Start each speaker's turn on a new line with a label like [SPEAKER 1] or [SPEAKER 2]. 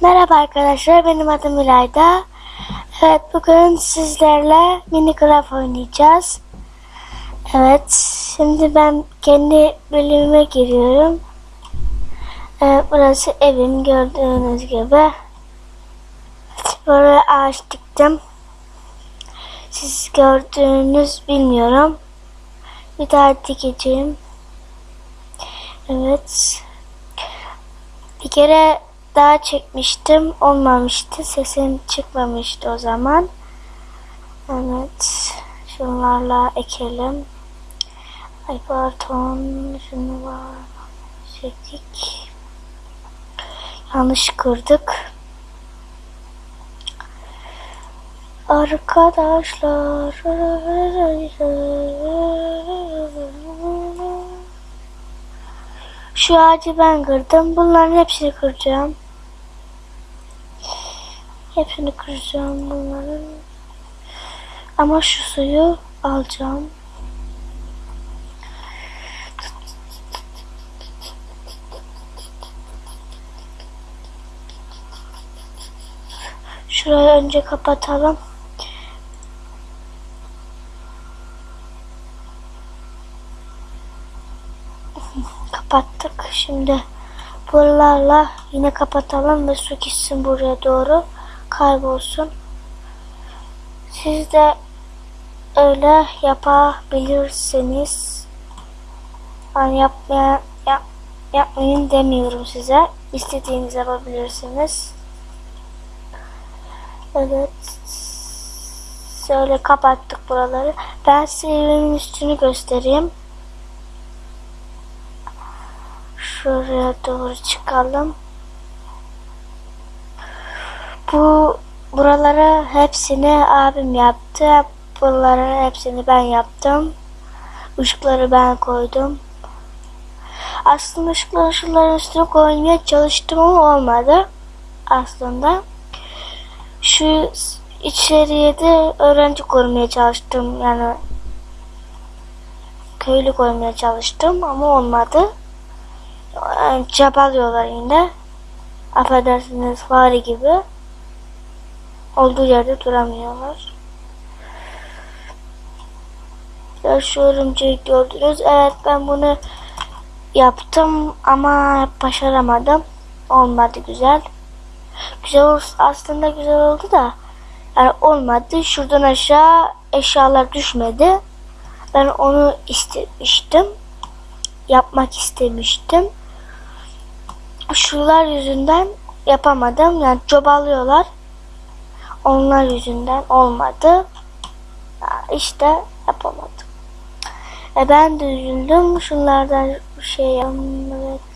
[SPEAKER 1] Merhaba arkadaşlar, benim adım İlayda. Evet, bugün sizlerle Minecraft oynayacağız. Evet, şimdi ben kendi bölümüme giriyorum. Evet, burası evim gördüğünüz gibi. Böyle ağaç diktim. Siz gördüğünüz bilmiyorum. Bir daha dikeceğim. Evet. Bir kere daha çekmiştim. Olmamıştı. Sesim çıkmamıştı o zaman. Evet. Şunlarla ekelim. Ay pardon. Şunu var. Çektik. Yanlış kırdık. Arkadaşlar. Şu ağacı ben kırdım. Bunların hepsini kıracağım. Hepsini kıracağım bunların. Ama şu suyu alacağım. Şurayı önce kapatalım. Kapattık. Şimdi buralarla yine kapatalım ve su gitsin buraya doğru. Kaybolsun. Siz de öyle yapabilirsiniz. Hani yapmaya yap, yapmayın demiyorum size. İstediğinizi yapabilirsiniz. Evet. Şöyle kapattık buraları. Ben size üstünü göstereyim. Şuraya doğru çıkalım. Bu buraları hepsini abim yaptı. Buraları hepsini ben yaptım. Işıkları ben koydum. Aslında ışıkları şunların üstüne koymaya çalıştım ama olmadı. Aslında. Şu içeriye de öğrenci koymaya çalıştım. Yani köylü koymaya çalıştım ama olmadı. Yani çabalıyorlar yine. Affedersiniz fare gibi. Olduğu yerde duramıyorlar. Ya şu örümceği gördünüz. Evet ben bunu yaptım ama başaramadım. Olmadı güzel. Güzel aslında güzel oldu da yani olmadı. Şuradan aşağı eşyalar düşmedi. Ben onu istemiştim. Yapmak istemiştim. Şunlar yüzünden yapamadım. Yani çobalıyorlar. Onlar yüzünden olmadı. İşte yapamadım. E ben de üzüldüm. Şunlardan şey. Evet.